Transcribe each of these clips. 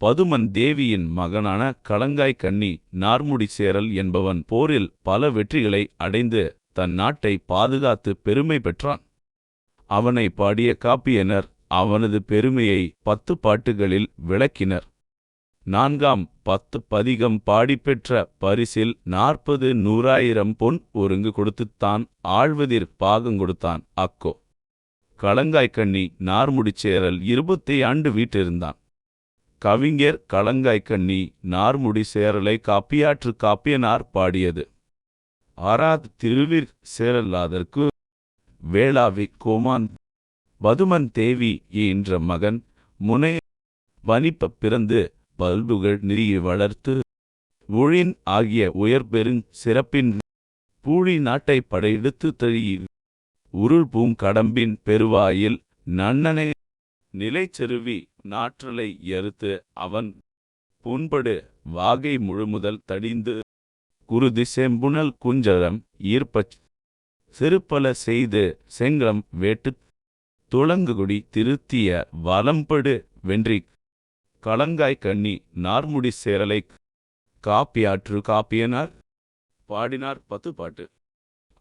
பதுமன் தேவியின் மகனான களங்காய் கண்ணி நார்முடி சேரல் என்பவன் போரில் பல வெற்றிகளை அடைந்து தன் நாட்டை பாதுகாத்து பெருமை பெற்றான். அவனை பாடிய காப்பியனர் அவனது பெருமையை பத்து பாட்டுகளில் விளக்கினர். நான்காம் பத்து பதிகம் பாடிப்பெற்ற பரிசில் நாற்பது நூறாயிரம் பொன் ஒருங்கு கொடுத்துத்தான் ஆழ்வதிர் பாகங்கொடுத்தான் அக்கோ. களங்காய்க்கண்ணி நார்முடிச்சேரல் இருபத்தி ஆண்டு வீட்டிருந்தான் கவிஞர் களங்காய்க்கண்ணி நார்முடி சேரலை காப்பியாற்று காப்பியனார் பாடியது. ஆறாத் திருவிற் சேரல்லாதற்கு வேளாவி கோமான் பதுமன் தேவி என்ற மகன் முனை வனிப்ப பிறந்து பல்புகள் நிறிய வளர்த்து ஒழின் ஆகிய உயர்பெருங் சிறப்பின் பூழி நாட்டை படையெடுத்து தழி உருள் பூங்கடம்பின் பெருவாயில் நன்னனை நிலைச்செருவி நாற்றலை எறுத்து அவன் புண்படு வாகை முழுமுதல் தடிந்து குருதி செம்புணல் குஞ்சரம் ஈர்ப்பச் சிறுப்பல செய்து செங்கம் வேட்டுத் துளங்குகுடி திருத்திய வலம்படு வென்றி களங்காய் கண்ணி நார்முடி சேரலை காப்பியாற்று காப்பியனார் பாடினார் பத்து பாட்டு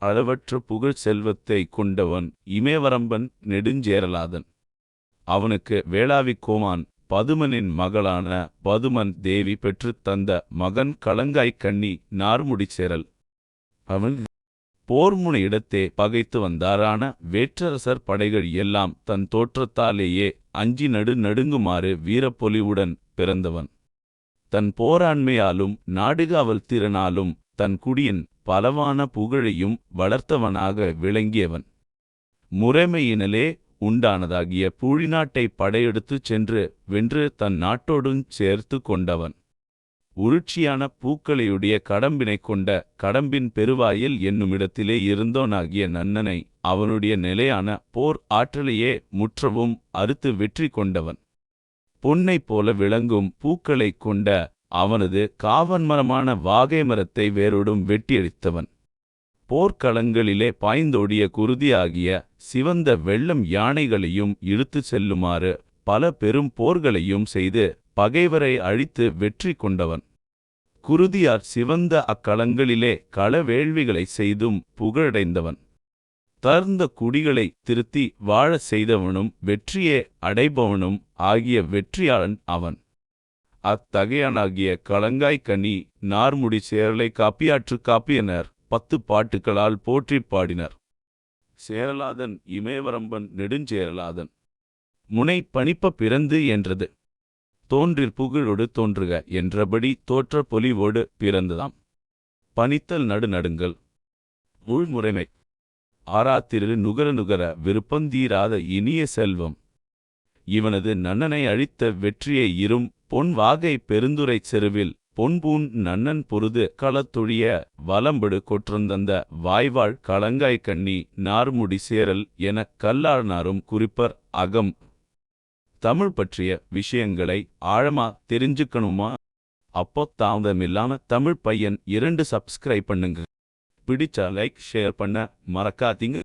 அளவற்ற புகழ் செல்வத்தை கொண்டவன் இமேவரம்பன் நெடுஞ்சேரலாதன். அவனுக்கு வேளாவி கோமான் பதுமனின் மகளான பதுமன் தேவி பெற்றுத் தந்த மகன் கலங்காய் கண்ணி நார்முடி சேரல். அவன் போர்முனை இடத்தே பகைத்து வந்தாரான வேற்றரசர் படைகள் எல்லாம் தன் தோற்றத்தாலேயே அஞ்சி நடு நடுங்குமாறு வீரப்பொலிவுடன் பிறந்தவன். தன் போராண்மையாலும் நாடுகாவல் திறனாலும் தன் குடியின் பலவான புகழையும் வளர்த்தவனாக விளங்கியவன். முறைமையினலே உண்டானதாகிய பூழிநாட்டை படையெடுத்துச் சென்று வென்று தன் நாட்டோடும் சேர்த்து கொண்டவன். உருட்சியான பூக்களையுடைய கடம்பினை கொண்ட கடம்பின் பெருவாயில் என்னுமிடத்திலே இருந்தோனாகிய நன்னனை அவனுடைய நிலையான போர் ஆற்றலையே முற்றவும் அறுத்து வெற்றி கொண்டவன். பொன்னைப் போல விளங்கும் பூக்களைக் கொண்ட அவனது காவன்மரமான வாகை மரத்தை வேரோடும் வெட்டியடித்தவன். போர்க்களங்களிலே பாய்ந்தோடிய குருதியாகிய சிவந்த வெள்ளம் யானைகளையும் இழுத்துச் செல்லுமாறு பல பெரும் போர்களையும் செய்து பகைவரை அழித்து வெற்றி கொண்டவன். குருதியார் சிவந்த அக்களங்களிலே களவேள்விகளை செய்தும் புகழடைந்தவன். தர்ந்த குடிகளை திருத்தி வாழச் செய்தவனும் வெற்றியே அடைபவனும் ஆகிய வெற்றியாளன் அவன். அத்தகையனாகிய களங்காய் கனி நார்முடி சேரலை காப்பியாற்று காப்பியனர். பத்து பாட்டுக்களால் போற்றிப் பாடினர். சேரலாதன் இமயவரம்பன் நெடுஞ்சேரலாதன். முனை பணிப்ப பிறந்து என்றது. தோன்றிற் புகழொடு தோன்றுக என்றபடி தோற்ற பொலிவோடு பிறந்ததாம். பனித்தல் நடுநடுங்கள். உள்முறைமை. ஆராத்திரு நுகர நுகர விருப்பந்தீராத இனிய செல்வம். இவனது நன்னனை அழித்த வெற்றியை இரும் பொன் வாகை பெருந்துரைச் செருவில் பொன்பூன் நன்னன் பொருது களத்தொழிய வலம்படு கொற்றந்தந்த வாய்வாள் களங்காய் கண்ணி நார்முடி சேரல் என கல்லாழ்நாரும் குறிப்பர் அகம். தமிழ் பற்றிய விஷயங்களை ஆழமா தெரிஞ்சுக்கணுமா? அப்போ தாமதமில்லாம தமிழ் பையன் இரண்டு சப்ஸ்கிரைப் பண்ணுங்க. பிடிச்சா லைக் ஷேர் பண்ண மறக்காதீங்க.